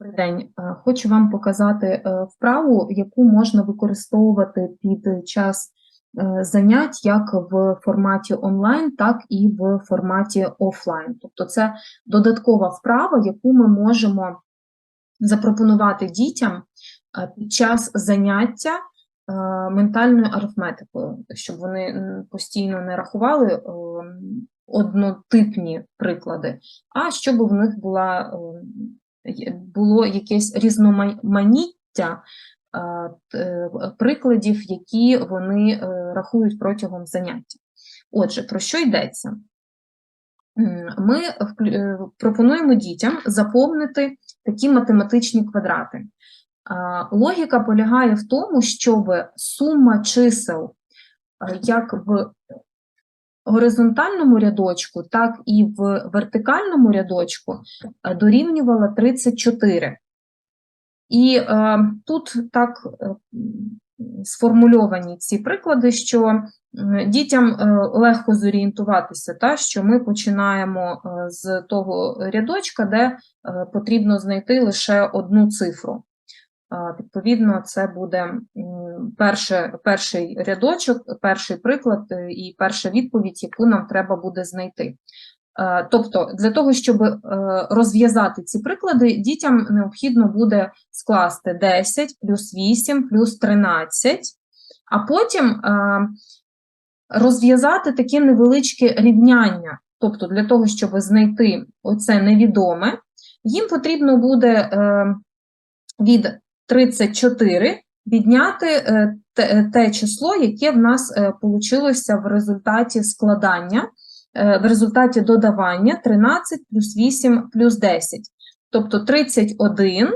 Добрий день. Е, Хочу вам показати е, вправу, яку можна використовувати під час е, занять як в форматі онлайн, так і в форматі офлайн. Тобто це додаткова вправа, яку ми можемо запропонувати дітям під час заняття ментальною арифметикою, щоб вони постійно не рахували однотипні приклади, а щоб в них була е, є- було якесь різноманіття е, прикладів, які вони е, рахують протягом заняття. Отже, про що йдеться? Ми е, пропонуємо дітям заповнити такі математичні квадрати. Логіка полягає в тому, щоб сума чисел як в горизонтальному рядочку, так і в вертикальному рядочку е, дорівнювала 34. І е, тут так е, сформульовані ці приклади, що дітям е, легко зорієнтуватися, та, що ми починаємо з того рядочка, де потрібно знайти лише одну цифру. Відповідно, це буде перше, перший рядочок, перший приклад е, і перша відповідь, яку нам треба буде знайти. Е, Тобто, для того, щоб е, розв'язати ці приклади, дітям необхідно буде скласти 10 плюс 8 плюс 13, а потім розв'язати таке невеличке рівняння. Тобто, для того, щоб знайти оце невідоме, їм потрібно буде від 34 відняти е, те, те число, яке в нас вийшло в результаті складання, е, в результаті додавання 13 плюс 8 плюс 10. Тобто 31,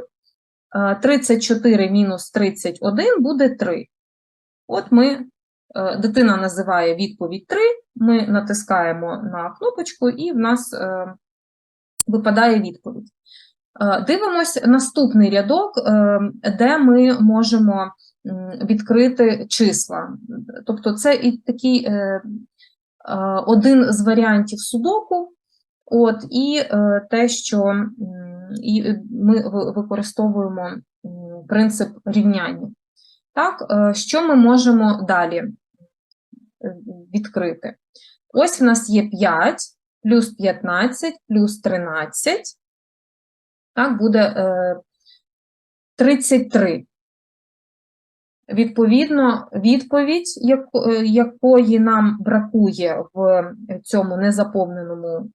е, 34 мінус 31 буде 3. От ми, е, дитина називає відповідь 3, ми натискаємо на кнопочку, і в нас е, випадає відповідь. Е, Дивимось наступний рядок, е, де ми можемо відкрити числа. Тобто це і такий е, один з варіантів судоку, от, і те, що і ми використовуємо принцип рівняння. Так, що ми можемо далі відкрити? Ось в нас є 5 плюс 15 плюс 13 так, буде е, 33. Відповідно, відповідь, е, якої нам бракує в цьому незаповненому,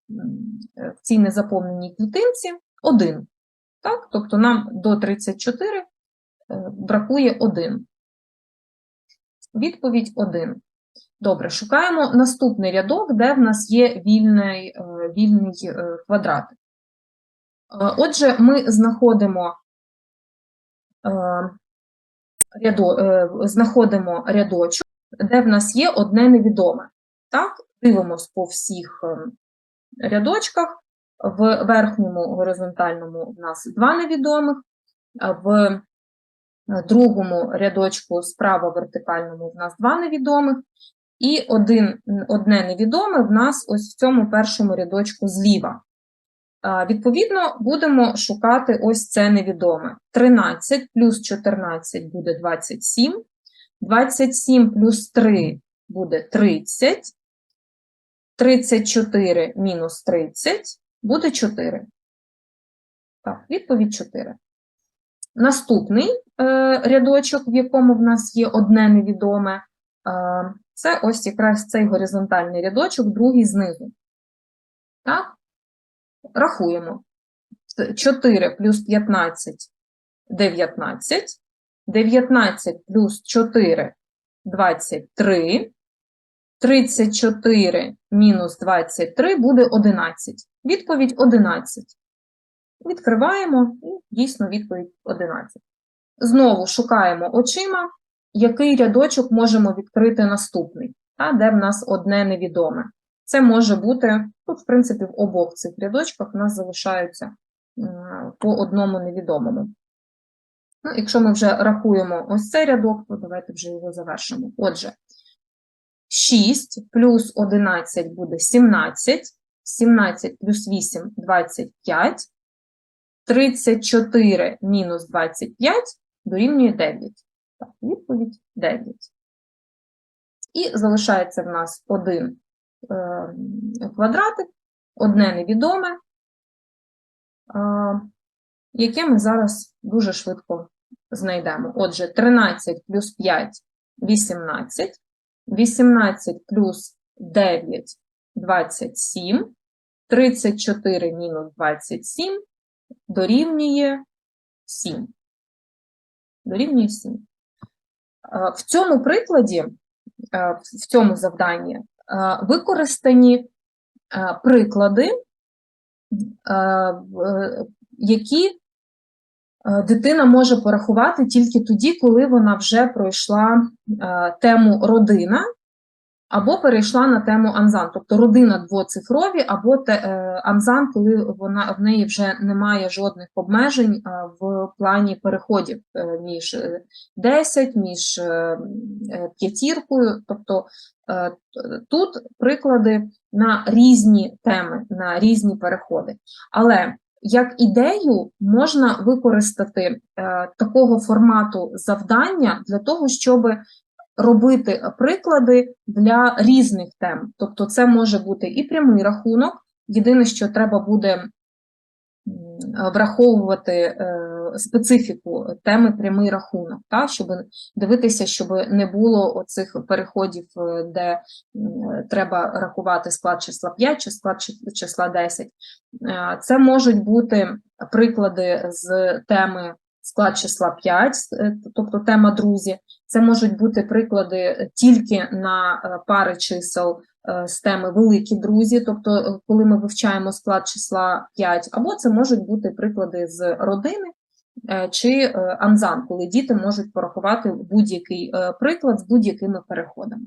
е, в цій незаповненій клітинці, 1. Так? Тобто нам до 34 е, бракує 1. Відповідь 1. Добре, шукаємо наступний рядок, де в нас є вільний, е, вільний е, квадрат. Е, Отже, ми знаходимо, е, рядо, е, знаходимо рядочок, де в нас є одне невідоме. Так, дивимось по всіх рядочках. В верхньому горизонтальному в нас два невідомих, в другому рядочку справа вертикальному в нас два невідомих, і один, одне невідоме в нас ось в цьому першому рядочку зліва. Відповідно, будемо шукати ось це невідоме. 13 плюс 14 буде 27, 27 плюс 3 буде 30, 34 мінус 30 буде 4. Так, відповідь 4. Наступний е, рядочок, в якому в нас є одне невідоме, е, це ось якраз цей горизонтальний рядочок, другий знизу. Так? Рахуємо. 4 плюс 15 – 19. 19 плюс 4 – 23. 34 мінус 23 буде 11. Відповідь 11. Відкриваємо і дійсно відповідь 11. Знову шукаємо очима, який рядочок можемо відкрити наступний, та, де в нас одне невідоме. Це може бути, тут, в принципі, в обох цих рядочках у нас залишаються по одному невідомому. Ну, якщо ми вже рахуємо ось цей рядок, то давайте вже його завершимо. Отже, 6 плюс 11 буде 17, 17 плюс 8 – 25, 34 мінус 25 дорівнює 9. Так, відповідь 9. І залишається в нас один е, квадратик, одне невідоме, е, яке ми зараз дуже швидко знайдемо. Отже, 13 плюс 5 – 18, 18 плюс 9 – 27, 34 мінус 27 дорівнює 7. Дорівнює 7. Е, В цьому прикладі, е, в цьому завданні, е, використані е, приклади, е, які е, дитина може порахувати тільки тоді, коли вона вже пройшла е, тему родина або перейшла на тему анзан, тобто родина двоцифрові, або те, е, анзан, коли вона в неї вже немає жодних обмежень е, в плані переходів е, між е, 10, між е, е, п'ятіркою. Тобто е, тут приклади на різні теми, на різні переходи. Але як ідею можна використати е, такого формату завдання для того, щоб робити приклади для різних тем. Тобто, це може бути і прямий рахунок. Єдине, що треба буде враховувати е, специфіку теми прямий рахунок, та, щоб дивитися, щоб не було оцих переходів, е, де треба рахувати склад числа 5 чи склад числа 10. Е, Це можуть бути приклади з теми склад числа 5, е, тобто тема друзі. Це можуть бути приклади тільки на е, пари чисел е, з теми великі друзі, тобто е, коли ми вивчаємо склад числа 5, або це можуть бути приклади з родини е, чи е, анзан, коли діти можуть порахувати будь-який е, приклад з будь-якими переходами.